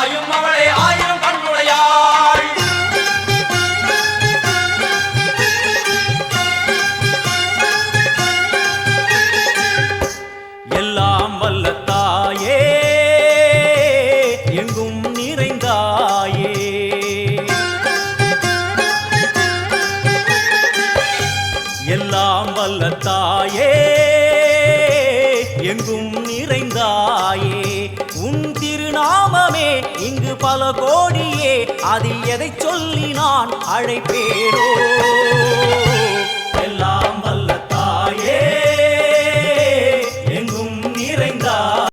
ஆயும் அவளை ஆயிரம் கண்ணுடையாள். எல்லாம் வல்ல தாயே எங்கும் நிறைந்தாயே. எல்லாம் தாயே எங்கும் நிறைந்தாயே. திருநாமமே இங்கு பல கோடியே அதில் எதை சொல்லி நான் அழைப்பேனோ?